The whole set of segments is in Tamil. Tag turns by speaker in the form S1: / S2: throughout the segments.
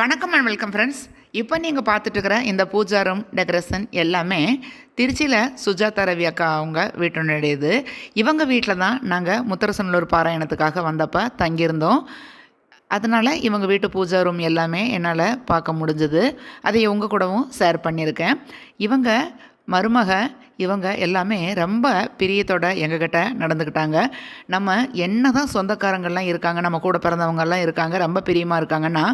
S1: வணக்கம் அண்ட் வெல்கம் ஃப்ரெண்ட்ஸ் இப்போ நீங்கள் பார்த்துட்டு இருக்கிற இந்த பூஜா ரூம் டெக்கரேஷன் எல்லாமே திருச்சியில் சுஜாதா ரவி அக்கா அவங்க வீட்டுடையது இவங்க வீட்டில் தான் நாங்கள் முத்தரசனூர் பாராயணத்துக்காக வந்தப்போ தங்கியிருந்தோம். அதனால் இவங்க வீட்டு பூஜா ரூம் எல்லாமே என்னால் பார்க்க முடிஞ்சது. அதை உங்கள் கூடவும் ஷேர் பண்ணியிருக்கேன். இவங்க மருமக இவங்க எல்லாமே ரொம்ப பிரியத்தோட எங்ககிட்ட நடந்துக்கிட்டாங்க. நம்ம என்ன தான் சொந்தக்காரங்கள்லாம் இருக்காங்க நம்ம கூட பிறந்தவங்கெல்லாம் இருக்காங்க ரொம்ப பிரியமாக இருக்காங்கன்னா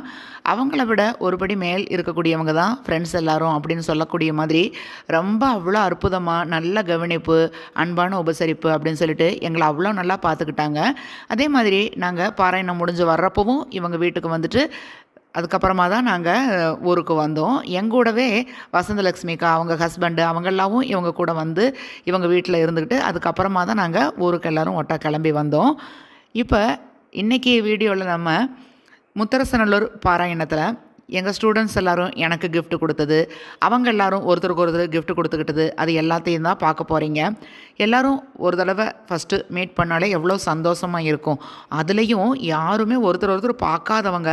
S1: அவங்கள விட ஒருபடி மேல் இருக்கக்கூடியவங்க தான் ஃப்ரெண்ட்ஸ் எல்லாரும் அப்படின்னு சொல்லக்கூடிய மாதிரி ரொம்ப அவ்வளோ அற்புதமாக நல்ல கவனிப்பு அன்பான உபசரிப்பு அப்படின்னு சொல்லிட்டு எங்களை அவ்வளோ நல்லா பார்த்துக்கிட்டாங்க. அதே மாதிரி நாங்கள் பாராயணம் முடிஞ்சு வர்றப்பவும் இவங்க வீட்டுக்கு வந்துட்டு அதுக்கப்புறமா தான் நாங்கள் ஊருக்கு வந்தோம். எங்கூடவே வசந்தலக்ஷ்மிக்கா அவங்க ஹஸ்பண்டு அவங்கெல்லாவும் இவங்க கூட வந்து இவங்க வீட்டில் இருந்துக்கிட்டு அதுக்கப்புறமா தான் நாங்கள் ஊருக்கு எல்லோரும் ஒட்டா கிளம்பி வந்தோம். இப்போ இன்றைக்கி வீடியோவில் நம்ம முத்தரசநல்லூர் பாராயணத்தில் எங்கள் ஸ்டூடெண்ட்ஸ் எல்லாரும் எனக்கு கிஃப்ட் கொடுத்தது. அவங்க எல்லாரும் ஒருத்தருக்கு ஒருத்தர் கிஃப்ட் கொடுத்துக்கிட்டது. அது எல்லாத்தையும் தான் பார்க்க போகிறீங்க எல்லாரும் ஒரு தடவை ஃபஸ்ட்டு மீட் பண்ணாலே எவ்வளோ சந்தோஷமாக இருக்கும். அதுலேயும் யாருமே ஒருத்தர் ஒருத்தர் பார்க்காதவங்க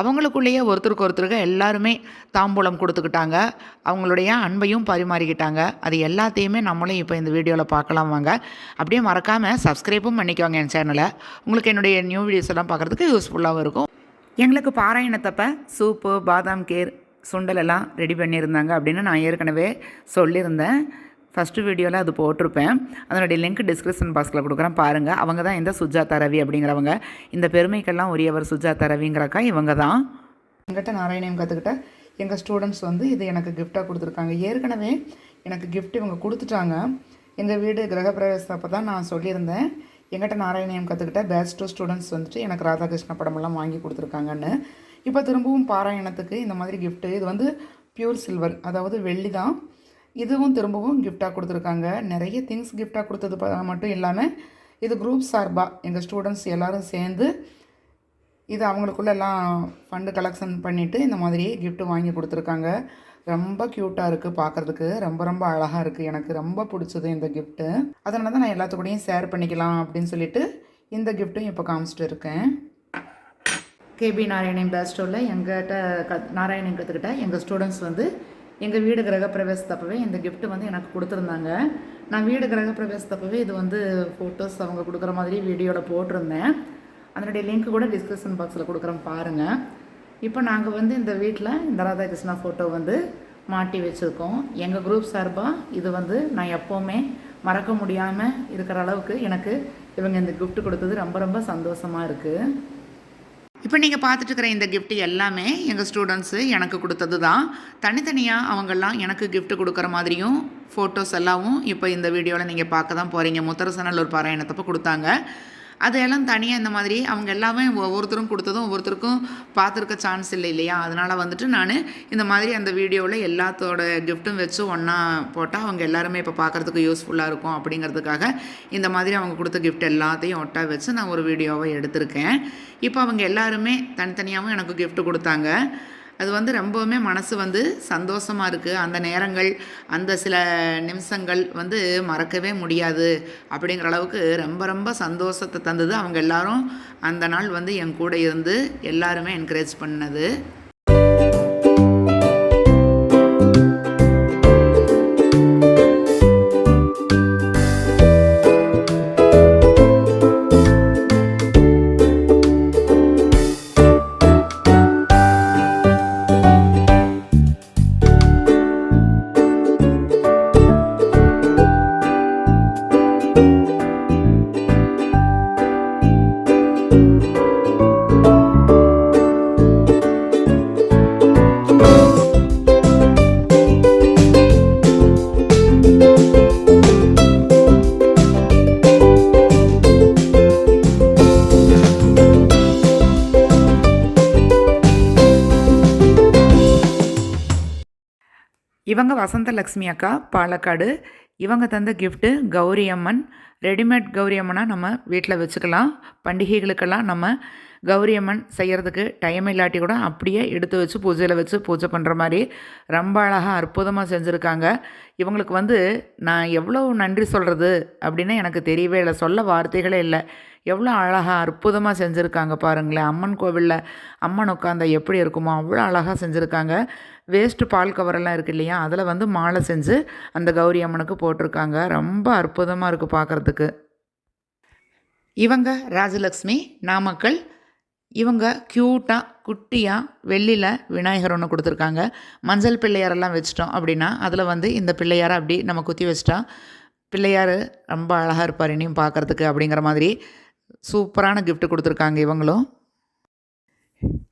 S1: அவங்களுக்குள்ளேயே ஒருத்தருக்கு ஒருத்தருக்கு எல்லாருமே தாம்பூலம் கொடுத்துக்கிட்டாங்க. அவங்களுடைய அன்பையும் பரிமாறிக்கிட்டாங்க. அது எல்லாத்தையுமே நம்மளும் இப்போ இந்த வீடியோவில் பார்க்கலாம் வாங்க. அப்படியே மறக்காமல் சப்ஸ்கிரைபும் பண்ணிக்கோங்க என் சேனலை உங்களுக்கு என்னுடைய நியூ வீடியோஸ் எல்லாம் பார்க்குறதுக்கு யூஸ்ஃபுல்லாகவும் இருக்கும். எங்களுக்கு பாராயணத்தப்ப சூப்பு பாதாம் கேர் சுண்டலெல்லாம் ரெடி பண்ணியிருந்தாங்க அப்படின்னு நான் ஏற்கனவே சொல்லியிருந்தேன். ஃபஸ்ட்டு வீடியோவில் அது போட்டிருப்பேன். அதனுடைய லிங்க் டிஸ்கிரிப்ஷன் பாக்ஸில் கொடுக்குறேன். பாருங்கள் அவங்க தான் இந்த சுஜாதா ரவி அப்படிங்கிறவங்க. இந்த பெருமைக்கெல்லாம் உரியவர் சுஜாதா ரவிங்கிறக்கா இவங்க தான். எங்கிட்ட நாராயணியம் கற்றுக்கிட்ட எங்கள் ஸ்டூடெண்ட்ஸ் வந்து இது எனக்கு கிஃப்டாக கொடுத்துருக்காங்க. ஏற்கனவே எனக்கு கிஃப்ட் இவங்க கொடுத்துட்டாங்க. எங்கள் வீடு கிரகப்பிரவேசம் அப்போ தான் நான் சொல்லியிருந்தேன். எங்கிட்ட நாராயணியம் கற்றுக்கிட்ட பேஸ்ட் டூ ஸ்டூடெண்ட்ஸ் வந்துட்டு எனக்கு ராதாகிருஷ்ண படமெல்லாம் வாங்கி கொடுத்துருக்காங்கன்னு. இப்போ திரும்பவும் பாராயணத்துக்கு இந்த மாதிரி கிஃப்ட்டு இது வந்து பியூர் சில்வர் அதாவது வெள்ளி தான். இதுவும் திரும்பவும் கிஃப்டாக கொடுத்துருக்காங்க. நிறைய திங்ஸ் கிஃப்டாக கொடுத்தது மட்டும் இல்லாமல் இது குரூப் சார்பாக எங்கள் ஸ்டூடெண்ட்ஸ் எல்லோரும் சேர்ந்து இது அவங்களுக்குள்ள எல்லாம் ஃபண்டு கலெக்ஷன் பண்ணிவிட்டு இந்த மாதிரி கிஃப்ட்டு வாங்கி கொடுத்துருக்காங்க. ரொம்ப க்யூட்டாக இருக்குது பார்க்குறதுக்கு ரொம்ப ரொம்ப அழகாக இருக்குது எனக்கு ரொம்ப பிடிச்சது இந்த கிஃப்ட்டு அதனால தான் நான் எல்லாத்துக்கூடையும் ஷேர் பண்ணிக்கலாம் அப்படின்னு சொல்லிட்டு இந்த கிஃப்ட்டும் இப்போ காமிச்சிட்டு இருக்கேன். கேபி நாராயணன் பேஸ் ஸ்டோரில் எங்கிட்ட க நாராயணன் கற்றுக்கிட்ட எங்கள் ஸ்டூடெண்ட்ஸ் வந்து எங்கள் வீடு கிரகப்பிரவேசத்தப்பவே இந்த கிஃப்ட்டு வந்து எனக்கு கொடுத்துருந்தாங்க. நான் வீடு கிரகப்பிரவேசத்தப்பவே இது வந்து ஃபோட்டோஸ் அவங்க கொடுக்குற மாதிரி வீடியோவில் போட்டிருந்தேன். அதனுடைய லிங்க் கூட டிஸ்கிரிப்ஷன் பாக்ஸில் கொடுக்குறேன் பாருங்கள் இப்போ நாங்கள் வந்து இந்த வீட்டில் இந்த ராதாகிருஷ்ணா ஃபோட்டோ வந்து மாட்டி வச்சுருக்கோம். எங்கள் குரூப் சார்பாக இது வந்து நான் எப்போவுமே மறக்க முடியாமல் இருக்கிற அளவுக்கு எனக்கு இவங்க இந்த கிஃப்ட் கொடுத்தது ரொம்ப ரொம்ப சந்தோஷமாக இருக்குது இப்போ நீங்கள் பார்த்துட்டு இருக்கிற இந்த கிஃப்ட் எல்லாமே எங்கள் ஸ்டூடெண்ட்ஸு எனக்கு கொடுத்தது தான் தனித்தனியாக அவங்கெல்லாம் எனக்கு கிஃப்ட் கொடுக்குற மாதிரியும் ஃபோட்டோஸ் எல்லாமும் இப்போ இந்த வீடியோவில் நீங்கள் பார்க்க தான் போகிறீங்க முத்தரசனல் ஒரு பாராயணத்தப்போ கொடுத்தாங்க. அதையெல்லாம் தனியாக இந்த மாதிரி அவங்க எல்லாமே ஒவ்வொருத்தரும் கொடுத்ததும் ஒவ்வொருத்தருக்கும் பார்த்துருக்க சான்ஸ் இல்லை இல்லையா? அதனால் வந்துட்டு நான் இந்த மாதிரி அந்த வீடியோவில் எல்லாத்தோட கிஃப்ட்டும் வச்சு ஒன்றா போட்டால் அவங்க எல்லாருமே இப்போ பார்க்குறதுக்கு யூஸ்ஃபுல்லாக இருக்கும் அப்படிங்கிறதுக்காக இந்த மாதிரி அவங்க கொடுத்த கிஃப்ட் எல்லாத்தையும் ஒட்டா வச்சு நான் ஒரு வீடியோவை எடுத்திருக்கேன். இப்போ அவங்க எல்லாருமே தனித்தனியாகவும் எனக்கு கிஃப்ட் கொடுத்தாங்க. அது வந்து ரொம்பவுமே மனசு வந்து சந்தோஷமாக இருக்குது அந்த நேரங்கள் அந்த சில நிமிஷங்கள் வந்து மறக்கவே முடியாது அப்படிங்கிற அளவுக்கு ரொம்ப ரொம்ப சந்தோஷத்தை தந்தது அவங்க எல்லாரும். அந்த நாள் வந்து என் கூட இருந்து எல்லாருமே என்கரேஜ் பண்ணது. இவங்க வசந்தலக்ஷ்மி அக்கா பாலக்காடு. இவங்க தந்த கிஃப்ட்டு கௌரி அம்மன் ரெடிமேட் கௌரி அம்மனை நம்ம வீட்டில் வச்சுக்கலாம். பண்டிகைகளுக்கெல்லாம் நம்ம கௌரி அம்மன் செய்கிறதுக்கு டைம் இல்லாட்டி கூட அப்படியே எடுத்து வச்சு பூஜையில் வச்சு பூஜை பண்ணுற மாதிரி ரொம்ப அழகாக அற்புதமாக செஞ்சுருக்காங்க. இவங்களுக்கு வந்து நான் எவ்வளோ நன்றி சொல்கிறது அப்படின்னு எனக்கு தெரியவே இல்லை. சொல்ல வார்த்தைகளே இல்லை. எவ்வளோ அழகாக அற்புதமாக செஞ்சுருக்காங்க பாருங்களேன். அம்மன் கோவிலில் அம்மன் உட்காந்தா எப்படி இருக்குமோ அவ்வளோ அழகாக செஞ்சுருக்காங்க. வேஸ்ட்டு பால் கவரெல்லாம் இருக்கு இல்லையா? அதில் வந்து மாலை செஞ்சு அந்த கௌரி அம்மனுக்கு போட்டிருக்காங்க. ரொம்ப அற்புதமாக இருக்குது பார்க்குறதுக்கு இவங்க ராஜலக்ஷ்மி நாமக்கல். இவங்க க்யூட்டாக குட்டியாக வெள்ளியில் விநாயகர் ஒன்று கொடுத்துருக்காங்க. மஞ்சள் பிள்ளையாரெல்லாம் வச்சிட்டோம் அப்படின்னா அதில் வந்து இந்த பிள்ளையாரை அப்படி நம்ம குத்தி வச்சிட்டா பிள்ளையார் ரொம்ப அழகாக இருப்பார் இனியும் பார்க்குறதுக்கு அப்படிங்கிற மாதிரி. சூப்பரான கிஃப்ட் கொடுத்துருக்காங்க இவங்களும்.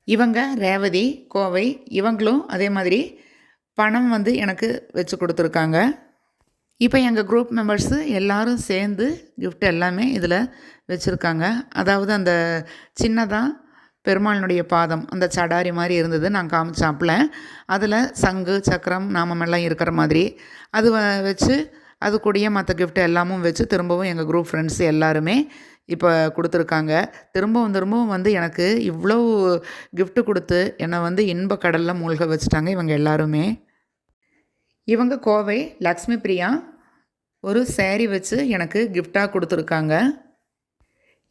S1: இவங்க ரேவதி கோவை இவங்களும் அதே மாதிரி பணம் வந்து எனக்கு வச்சு கொடுத்துருக்காங்க. இப்போ எங்கள் குரூப் மெம்பர்ஸு எல்லாரும் சேர்ந்து கிஃப்ட் எல்லாமே இதில் வச்சுருக்காங்க. அதாவது அந்த சின்னதாக பெருமாளினுடைய பாதம் அந்த சடாரி மாதிரி இருந்தது நான் காமிச்சாப்பில். அதில் சங்கு சக்கரம் நாமமெல்லாம் இருக்கிற மாதிரி. அது வ- வச்சு அது கூடயே மற்ற கிஃப்ட் எல்லாமும் வச்சு திரும்பவும் எங்கள் குரூப் ஃப்ரெண்ட்ஸ் எல்லாருமே இப்போ கொடுத்துருக்காங்க. திரும்பவும் திரும்பவும் வந்து எனக்கு இவ்வளோ கிஃப்ட் கொடுத்து என்னை வந்து இன்ப கடலில் மூழ்க வச்சுட்டாங்க இவங்க எல்லாருமே. இவங்க கோவை லக்ஷ்மி பிரியா ஒரு சேரீ வச்சு எனக்கு கிஃப்டாக கொடுத்துருக்காங்க.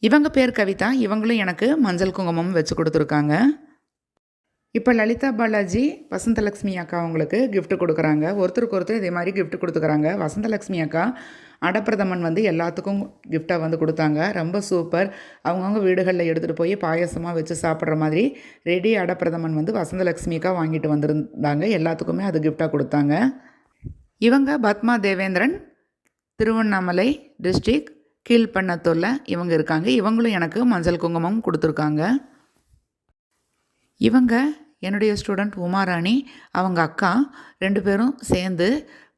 S1: இவங்க பேர் கவிதா இவங்களும் எனக்கு மஞ்சள் குங்குமம் வச்சு கொடுத்துருக்காங்க. இப்போ லலிதா பாலாஜி வசந்தலக்ஷ்மி அக்கா அவங்களுக்கு கிஃப்ட்டு கொடுக்குறாங்க. ஒருத்தருக்கு ஒருத்தர் இதே மாதிரி கிஃப்ட் கொடுத்துக்கிறாங்க. வசந்தலக்ஷ்மி அக்கா அடப்பிரதமன் வந்து எல்லாத்துக்கும் கிஃப்டாக வந்து கொடுத்தாங்க. ரொம்ப சூப்பர். அவங்கவுங்க வீடுகளில் எடுத்துகிட்டு போய் பாயசமாக வச்சு சாப்பிட்ற மாதிரி ரெடி அடப்பிரதமன் வந்து வசந்தலக்ஷ்மி அக்கா வாங்கிட்டு வந்திருந்தாங்க. எல்லாத்துக்குமே அது கிஃப்டாக கொடுத்தாங்க. இவங்க பத்மா தேவேந்திரன் திருவண்ணாமலை டிஸ்ட்ரிக் கீழ்பண்ணத்தூரில் இவங்க இருக்காங்க. இவங்களும் எனக்கு மஞ்சள் குங்குமம் கொடுத்துருக்காங்க. இவங்க என்னுடைய ஸ்டூடெண்ட் உமாராணி அவங்க அக்கா ரெண்டு பேரும் சேர்ந்து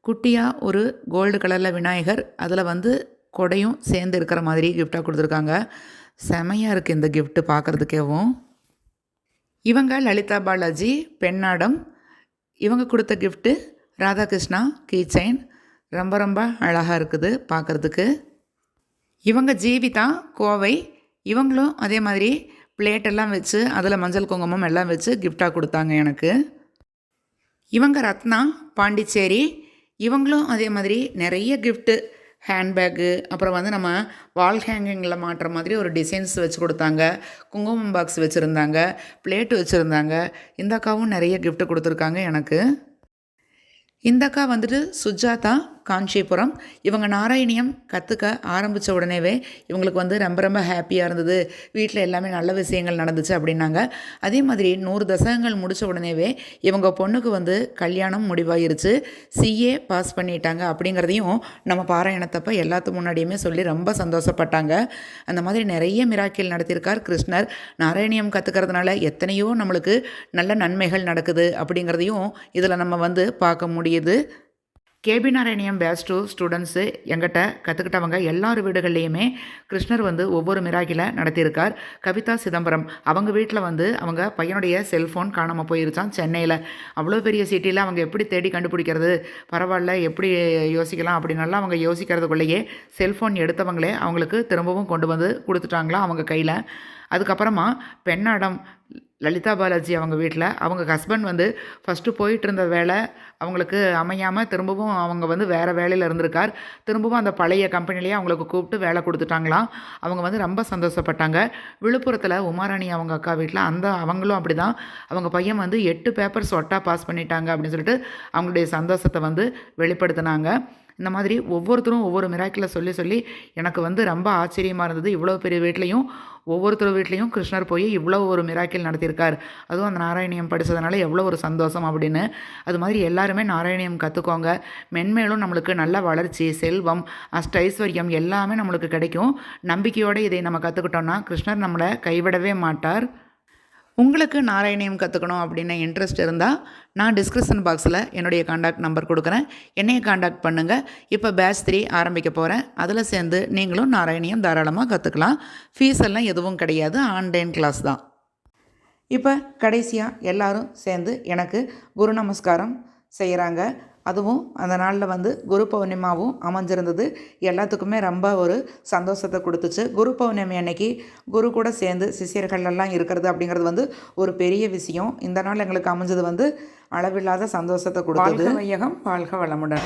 S1: குட்டியாக ஒரு கோல்டு கலரில் விநாயகர் அதில் வந்து கொடையும் சேர்ந்து இருக்கிற மாதிரி கிஃப்டாக கொடுத்துருக்காங்க. செமையாக இருக்குது இந்த கிஃப்ட்டு பார்க்குறதுக்கேவும் இவங்க லலிதா பாலாஜி பெண்ணாடம். இவங்க கொடுத்த கிஃப்ட்டு ராதாகிருஷ்ணா கீ செயின் ரொம்ப ரொம்ப அழகாக இருக்குது பார்க்குறதுக்கு இவங்க ஜீவிதா கோவை. இவங்களும் அதே மாதிரி பிளேட்டெல்லாம் வச்சு அதில் மஞ்சள் குங்குமம் எல்லாம் வச்சு கிஃப்டாக கொடுத்தாங்க எனக்கு. இவங்க ரத்னா பாண்டிச்சேரி இவங்களும் அதே மாதிரி நிறைய கிஃப்ட்டு ஹேண்ட்பேக்கு அப்புறம் வந்து நம்ம வால் ஹேங்கிங்கில் மாட்டுற மாதிரி ஒரு டிசைன்ஸ் வச்சு கொடுத்தாங்க. குங்குமம் பாக்ஸ் வச்சுருந்தாங்க பிளேட்டு வச்சுருந்தாங்க. இந்த அக்காவும் நிறைய கிஃப்ட்டு கொடுத்துருக்காங்க எனக்கு. இந்த அக்கா வந்துட்டு சுஜாதா காஞ்சிபுரம். இவங்க நாராயணியம் கற்றுக்க ஆரம்பித்த உடனேவே இவங்களுக்கு வந்து ரொம்ப ரொம்ப ஹாப்பியாக இருந்தது. வீட்டில் எல்லாமே நல்ல விஷயங்கள் நடந்துச்சு அப்படின்னாங்க. அதே மாதிரி நூறு தசகங்கள் முடித்த உடனேவே இவங்க பொண்ணுக்கு வந்து கல்யாணம் முடிவாயிருச்சு. சிஏ பாஸ் பண்ணிட்டாங்க அப்படிங்கிறதையும் நம்ம பாராயணத்தப்ப எல்லாத்து முன்னாடியுமே சொல்லி ரொம்ப சந்தோஷப்பட்டாங்க. அந்த மாதிரி நிறைய மிராக்கில் நடத்தியிருக்கார் கிருஷ்ணர். நாராயணியம் கற்றுக்கிறதுனால எத்தனையோ நம்மளுக்கு நல்ல நன்மைகள் நடக்குது அப்படிங்கிறதையும் இதில் நம்ம வந்து பார்க்க முடியுது. KP Narayaneeyam batch two students எங்கிட்ட கற்றுக்கிட்டவங்க எல்லார் வீடுகள்லேயுமே கிருஷ்ணர் வந்து ஒவ்வொரு மிராக்கில நடத்தியிருக்கார். கவிதா சிதம்பரம் அவங்க வீட்டில் வந்து அவங்க பையனுடைய செல்ஃபோன் காணாமல் போயிருச்சான் சென்னையில். அவ்வளோ பெரிய சிட்டியில் அவங்க எப்படி தேடி கண்டுபிடிக்கிறது பரவாயில்ல எப்படி யோசிக்கலாம் அப்படின்னலாம் அவங்க யோசிக்கிறதுக்குள்ளேயே செல்ஃபோன் எடுத்தவங்களே அவங்களுக்கு திரும்பவும் கொண்டு வந்து கொடுத்துட்டாங்களா அவங்க கையில். அதுக்கப்புறமா பெண்ணாடம் லலிதா பாலாஜி அவங்க வீட்டில் அவங்க ஹஸ்பண்ட் வந்து ஃபஸ்ட்டு போயிட்டு இருந்த வேலை அவங்களுக்கு அமையாமல் திரும்பவும் அவங்க வந்து வேறு வேலையில் இருந்திருக்கார். திரும்பவும் அந்த பழைய கம்பெனிலேயே அவங்களுக்கு கூப்பிட்டு வேலை கொடுத்துட்டாங்களாம். அவங்க வந்து ரொம்ப சந்தோஷப்பட்டாங்க. விழுப்புரத்தில் உமாராணி அவங்க அக்கா வீட்டில் அந்த அவங்களும் அப்படி தான் அவங்க பையன் வந்து எட்டு பேப்பர்ஸ் ஒட்டா பாஸ் பண்ணிட்டாங்க அப்படின்னு சொல்லிட்டு அவங்களுடைய சந்தோஷத்தை வந்து வெளிப்படுத்தினாங்க. இந்த மாதிரி ஒவ்வொருத்தரும் ஒவ்வொரு மிராக்கிளை சொல்லி சொல்லி எனக்கு வந்து ரொம்ப ஆச்சரியமாக இருந்தது. இவ்வளோ பெரிய வீட்லேயும் ஒவ்வொருத்தர் வீட்லேயும் கிருஷ்ணர் போய் இவ்வளோ ஒரு மிராக்கிள் நடத்தியிருக்கார். அதுவும் அந்த நாராயணியம் படித்ததுனால எவ்வளோ ஒரு சந்தோஷம் அப்படின்னு. அது மாதிரி எல்லாருமே நாராயணியம் கற்றுக்கோங்க மென்மேலும் நம்மளுக்கு நல்ல வளர்ச்சி செல்வம் அஷ்ட ஐஸ்வர்யம் எல்லாமே நம்மளுக்கு கிடைக்கும். நம்பிக்கையோடு இதை நம்ம கற்றுக்கிட்டோம்னா கிருஷ்ணர் நம்மளை கைவிடவே மாட்டார். உங்களுக்கு நாராயணியம் கற்றுக்கணும் அப்படின்னு இன்ட்ரெஸ்ட் இருந்தால் நான் டிஸ்கிரிப்ஷன் பாக்ஸில் என்னுடைய காண்டாக்ட் நம்பர் கொடுக்குறேன். என்னையை காண்டாக்ட் பண்ணுங்கள் இப்போ பேட்ச் த்ரீ ஆரம்பிக்க போகிறேன் அதில் சேர்ந்து நீங்களும் நாராயணியம் தாராளமாக கற்றுக்கலாம் ஃபீஸ் எல்லாம் எதுவும் கிடையாது. ஆன்லைன் கிளாஸ் தான். இப்போ கடைசியாக எல்லாரும் சேர்ந்து எனக்கு குரு நமஸ்காரம் செய்கிறாங்க அதுவும் அந்த நாளில் வந்து குரு பௌர்ணிமாவும் அமைஞ்சிருந்தது. எல்லாத்துக்குமே ரொம்ப ஒரு சந்தோஷத்தை கொடுத்துச்சு. குரு பௌர்ணமி அன்னைக்கு குரு கூட சேர்ந்து சிஷியர்கள் எல்லாம் இருக்கிறது அப்படிங்கிறது வந்து ஒரு பெரிய விஷயம். இந்த நாள் எங்களுக்கு அமைஞ்சது வந்து அளவில்லாத சந்தோஷத்தை கொடுத்தது. வையகம் வாழ்க வளமுடன்.